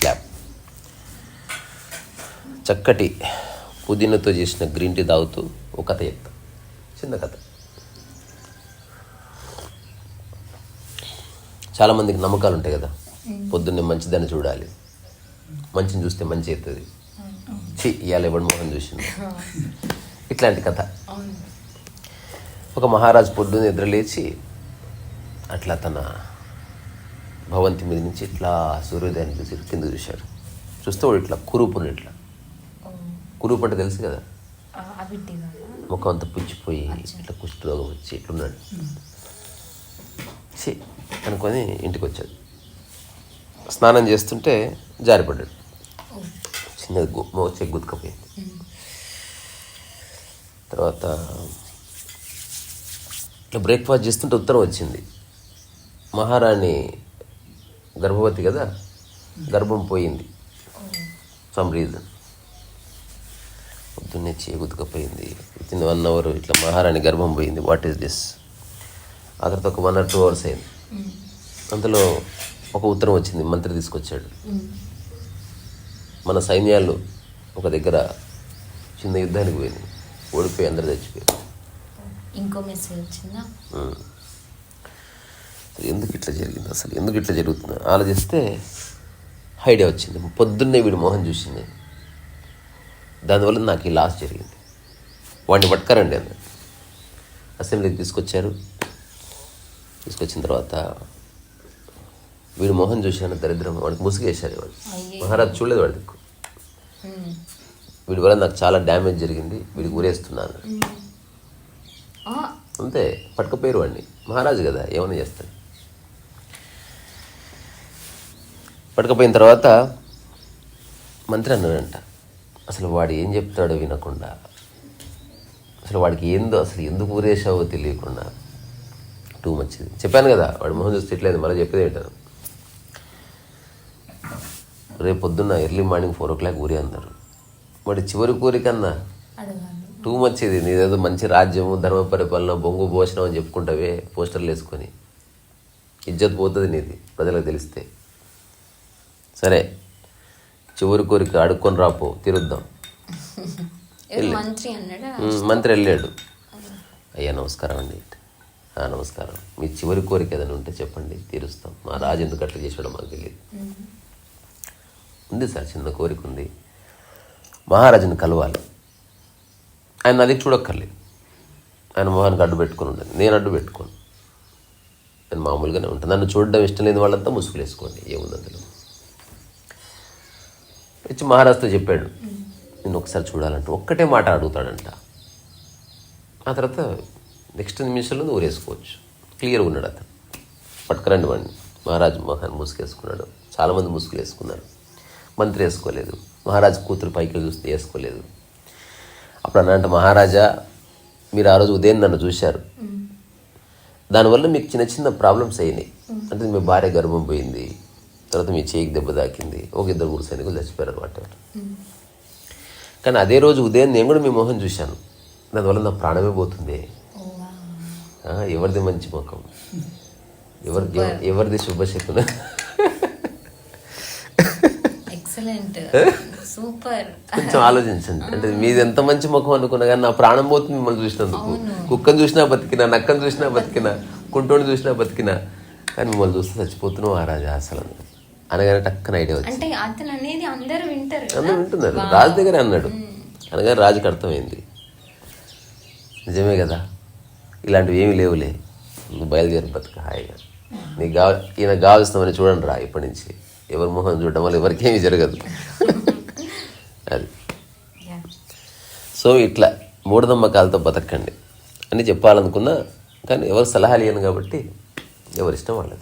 Clap. చక్కటి పుదీనాతో చేసిన green tea తాగుతూ ఒక కథ చెప్తా. చిన్న కథ. చాలామందికి నమ్మకాలు ఉంటాయి కదా. పొద్దున్నే మంచిదాన్ని చూడాలి. మంచిని చూస్తే మంచి అవుతుంది. చి ఇవాళ ఎవడు మొహం చూసింది ఇట్లాంటి కథ. ఒక మహారాజు పొద్దున్న నిద్ర లేచి అట్లా తన భవంతి మీద నుంచి ఇట్లా సూర్యోదయాన్ని చూసి కింద చూశాడు. చూస్తే వాడు ఇట్లా కురూపుని ఇట్లా. కురూపు అంటే తెలుసు కదా? ముఖం అంతా పుచ్చిపోయి ఇట్లా కుష్ఠరోగం వచ్చి ఇట్లున్నాడు. ఛీ అనుకొని ఇంటికి వచ్చాడు. స్నానం చేస్తుంటే జారిపడ్డాడు. చిన్నది గు- మోచే గుతకపోయింది తర్వాత ఇట్లా బ్రేక్ఫాస్ట్ చేస్తుంటే ఉత్తరం వచ్చింది. మహారాణి గర్భవతి కదా? గర్భం పోయింది. సమ్ రీజన్ పొద్దున్నే చేయగుతుకపోయింది విత్ ఇన్ వన్ అవర్ ఇట్లా మహారాణి గర్భం పోయింది. వాట్ ఈస్ దిస్ ఆ తర్వాత ఒక వన్ ఆర్ టూ అవర్స్ అయింది. అందులో ఒక ఉత్తరం వచ్చింది. మంత్రి తీసుకొచ్చాడు. మన సైన్యాలు ఒక దగ్గర చిన్న యుద్ధానికి పోయింది. ఓడిపోయి అందరు చచ్చిపోయారు. ఇంకో మెసేజ్ వచ్చిందా? ఎందుకు ఇట్లా జరిగింది అసలు? ఎందుకు ఇట్లా జరుగుతుంది? ఆలోచిస్తే ఐడియా వచ్చింది. పొద్దున్నే వీడి మోహన్ చూసింది. దానివల్ల నాకు ఈ లాస్ జరిగింది. వాడిని పట్టుకరండి అన్న అసెంబ్లీకి తీసుకొచ్చారు. తీసుకొచ్చిన తర్వాత వీడు మోహన్ చూశాను దరిద్రం వాడికి ముసుగేశారు వాడు. మహారాజ్ చూడలేదు వాడి దిక్కు. వీడి వల్ల నాకు చాలా డ్యామేజ్ జరిగింది. వీడికి ఊరేస్తున్నాను. అంతే పట్టుకపోయారు వాడిని మహారాజు కదా ఏమైనా చేస్తాడు. పట్టుకపోయిన తర్వాత మంత్రి అన్నాడంట అసలు వాడు ఏం చెప్తాడో వినకుండా అసలు వాడికి ఏందో అసలు ఎందుకు ఊరేసావో తెలియకుండా టూ మచ్ చెప్పాను కదా వాడు మొహం చూస్తే ఇట్లేదు మళ్ళీ చెప్పేది ఏంటాను రేపు పొద్దున్న early morning four o'clock ఊరే అన్నారు. వాడి చివరి కోరికన్నా టూ మచ్ ఇది. నీదేదో మంచి రాజ్యము ధర్మ పరిపాలన బొంగు భోజనం అని చెప్పుకుంటావే పోస్టర్లు వేసుకొని. ఇజ్జత్ పోతుంది నీది ప్రజలకు తెలిస్తే. సరే చివరి కోరిక అడుక్కొని రాపో తిరుద్దాం. మంత్రి వెళ్ళాడు. అయ్యా నమస్కారం అండి. "ఆ, నమస్కారం. మీ చివరి కోరిక ఏదైనా ఉంటే చెప్పండి తీరుస్తాం. మా రాజు ఎందుకు అట్లా చేసాడో మాకు తెలియదు. ఉంది సార్ చిన్న కోరిక ఉంది. మహారాజుని కలవాలి. ఆయన అది చూడక్కర్లేదు. ఆయన మొహానికి అడ్డు పెట్టుకొని ఉండదు నేను అడ్డు పెట్టుకోను. నేను మామూలుగానే ఉంటాను. నన్ను చూడడం ఇష్టం లేని వాళ్ళంతా ముసుగులు వేసుకోండి ఏముంది అందులో? వచ్చి మహారాజుతో చెప్పాడు. నేను ఒకసారి చూడాలంటే ఒక్కటే మాట అడుగుతాడంట. ఆ తర్వాత నెక్స్ట్ నిమిషంలో ఊరేసుకోవచ్చు. క్లియర్గా ఉన్నాడు అతను. పట్టుకురండి వాడిని. మహారాజు మహాన్ ముసుగేసుకున్నాడు. చాలామంది ముసుగులు వేసుకున్నారు మంత్రి వేసుకోలేదు. మహారాజు కూతురు పైకి చూస్తే వేసుకోలేదు. అప్పుడు అన్నంట మహారాజా మీరు ఆ రోజు ఉదయం నన్ను చూశారు. దానివల్ల మీకు చిన్న చిన్న ప్రాబ్లమ్స్ అయినాయి. అంటే మీ భార్య గర్భం పోయింది. తర్వాత మీ చేయికి దెబ్బ తాకింది. ఒక ఇద్దరు గురు సైనికులు చచ్చిపోయారు అనమాట కానీ అదే రోజు ఉదయం నేను కూడా మీ మొహం చూశాను. దానివల్ల నా ప్రాణమే పోతుంది. ఎవరిది మంచి ముఖం? ఎవరి ఎవ- ఎవరిది శుభశకున? ఎక్సలెంట్ సూపర్ కొంచెం ఆలోచించండి. అంటే మీది ఎంత మంచి ముఖం అనుకున్నా కానీ నా ప్రాణం పోతుంది మిమ్మల్ని చూసినందుకు. కుక్కను చూసినా బతికినా నక్కను చూసినా బతికినా కుంటోని చూసినా బతికినా కానీ మిమ్మల్ని చూస్తే చచ్చిపోతున్నావు ఆ రాజా అసలు. అనగానే టక్కన ఐడియా వచ్చింది. అంటే అతను అనేది అందరూ వింటారు? అందరూ వింటున్నారు. రాజు దగ్గర అన్నాడు. అనగానే రాజుకి అర్థమైంది. నిజమే కదా? ఇలాంటివి ఏమీ లేవులే. నువ్వు బయలుదేరి బతుక హాయిగా. నీకు కావ ఈయన కావాల్సినవని చూడండి రా ఇప్పటి నుంచి. ఎవరి మొహం చూడడం వల్ల ఎవరికేమీ జరగదు. అది. సో ఇట్లా మూఢనమ్మకాలతో బతకండి. అని చెప్పాలనుకున్నా కానీ ఎవరు సలహాలు ఇయ్యను కాబట్టి ఎవరిష్టం వాళ్ళది.